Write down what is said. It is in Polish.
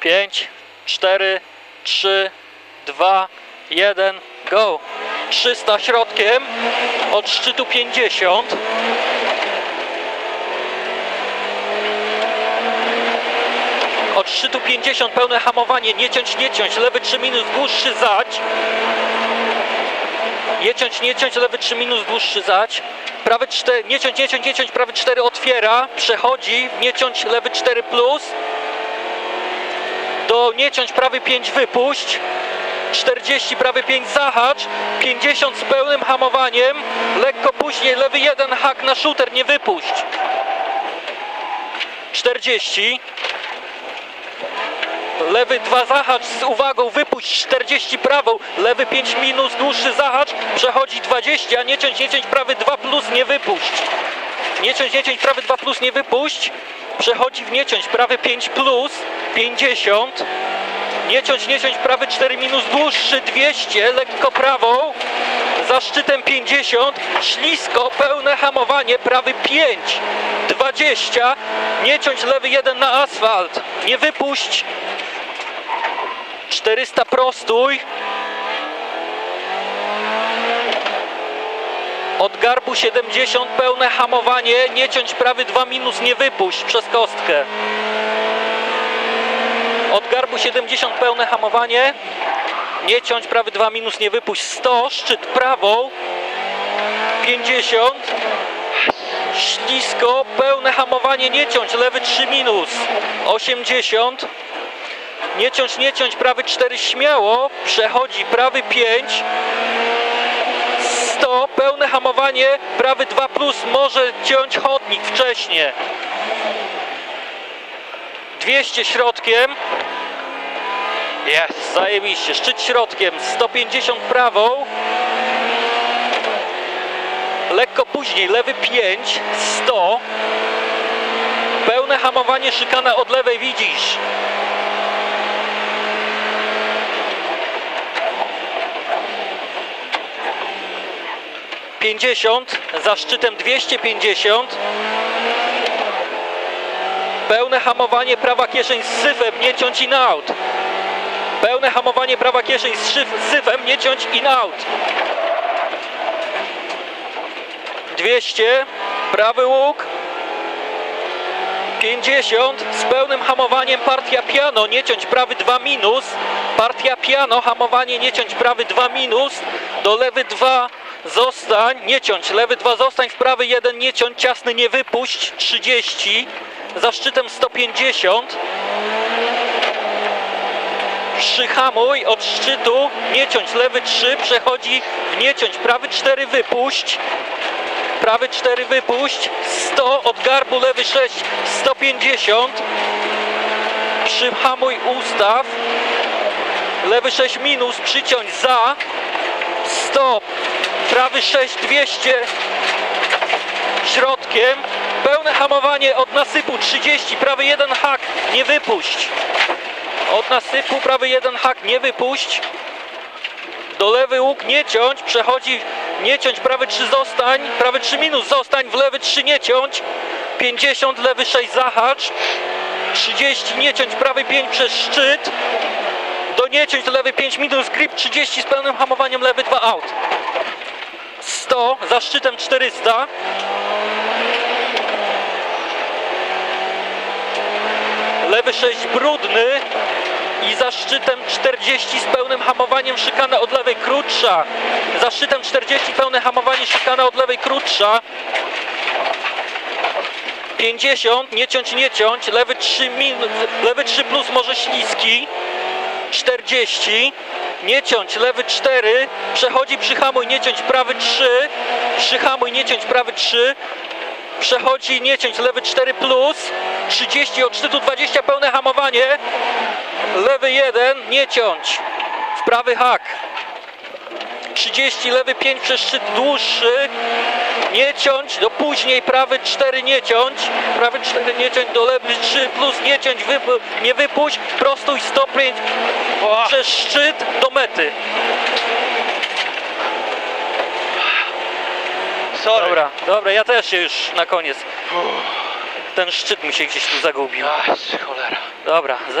5, 4, 3, 2, 1, go. 300 środkiem, od szczytu 50. Od szczytu 50 pełne hamowanie, nie ciąć, nie ciąć, lewy 3 minus, dłuższy zać. Nie ciąć, nie ciąć, lewy 3 minus, dłuższy zać. Prawy 4, nie ciąć, nie ciąć, nie ciąć, prawy 4 otwiera, przechodzi, nie ciąć, lewy 4 plus. Do nie ciąć, prawy 5 wypuść. 40, prawy 5 zahacz, 50 z pełnym hamowaniem, lekko później, lewy 1 hak na shooter, nie wypuść. 40, lewy 2 zahacz z uwagą, wypuść 40 prawą, lewy 5 minus, dłuższy zahacz, przechodzi 20, nie ciąć, nie ciąć, prawy 2 plus, nie wypuść. Nie ciąć, nie ciąć, prawy 2 plus, nie wypuść. Przechodzi w nie ciąć, prawy 5 plus, 50. Nie ciąć, nie ciąć, prawy 4 minus, dłuższy 200, lekko prawą. Za szczytem 50, ślisko, pełne hamowanie, prawy 5, 20. Nie ciąć, lewy 1 na asfalt, nie wypuść. 400 prostuj. Od garbu 70 pełne hamowanie, nie ciąć prawy 2 minus, nie wypuść przez kostkę. Od garbu 70 pełne hamowanie, nie ciąć prawy 2 minus, nie wypuść. 100, szczyt prawą 50, ślisko, pełne hamowanie, nie ciąć, lewy 3 minus 80, nie ciąć, nie ciąć, prawy 4 śmiało, przechodzi prawy 5, 100, pełne hamowanie, prawy 2 plus, może ciąć chodnik wcześniej. 200 środkiem. Jest, zajebiście. Szczyt środkiem, 150 prawą. Lekko później, lewy 5, 100. Pełne hamowanie, szykana od lewej widzisz. Pięćdziesiąt, za szczytem 250. Pełne hamowanie, prawa kieszeń z syfem, nie ciąć in out. Pełne hamowanie, prawa kieszeń z syfem, nie ciąć in out. 200, prawy łuk. 50, z pełnym hamowaniem partia piano, nie ciąć prawy 2 minus. Partia piano, hamowanie, nie ciąć prawy 2 minus. Do lewy 2 zostań, nie ciąć, lewy 2 zostań, w prawy 1 nie ciąć, ciasny nie wypuść, 30 za szczytem 150. Przyhamuj od szczytu, nie ciąć, lewy 3, przechodzi w nie ciąć, prawy 4 wypuść. Prawy 4 wypuść, 100 od garbu, lewy 6, 150. Przyhamuj ustaw. Lewy 6 minus, przyciąć za. Stop. Prawy 6, 200 środkiem. Pełne hamowanie od nasypu 30, prawy 1 hak, nie wypuść. Od nasypu prawy 1 hak, nie wypuść. Do lewy łuk nie ciąć, przechodzi nie ciąć, prawy 3 zostań, prawy 3 minus zostań, w lewy 3 nie ciąć. 50, lewy 6 zahacz. 30 nie ciąć, prawy 5 przez szczyt. Do nie ciąć, lewy 5 minus grip, 30 z pełnym hamowaniem, lewy 2 out. 100, za szczytem 400. Lewy 6 brudny i za szczytem 40 z pełnym hamowaniem szykana od lewej krótsza. Za szczytem 40 pełne hamowanie szykana od lewej krótsza. 50, nie ciąć, nie ciąć, lewy 3, min, lewy 3 plus może śliski. 40, nie ciąć, lewy 4, przechodzi przyhamuj, nie ciąć, prawy 3, przyhamuj, nie ciąć, prawy 3, przechodzi, nie ciąć, lewy 4 plus, 30 od szczytu 20 pełne hamowanie, lewy 1, nie ciąć, w prawy hak, 30, lewy 5 przez szczyt dłuższy, nie ciąć, do później prawy 4 nie ciąć, prawy 4 nie ciąć, do lewy 3 plus nie ciąć, wypu, nie wypuść, prostuj stopień przez szczyt do mety. Sorry. Dobra, dobra, ja też się już na koniec. Ten szczyt mi się gdzieś tu zagubił. Ach, cholera. Dobra, zaj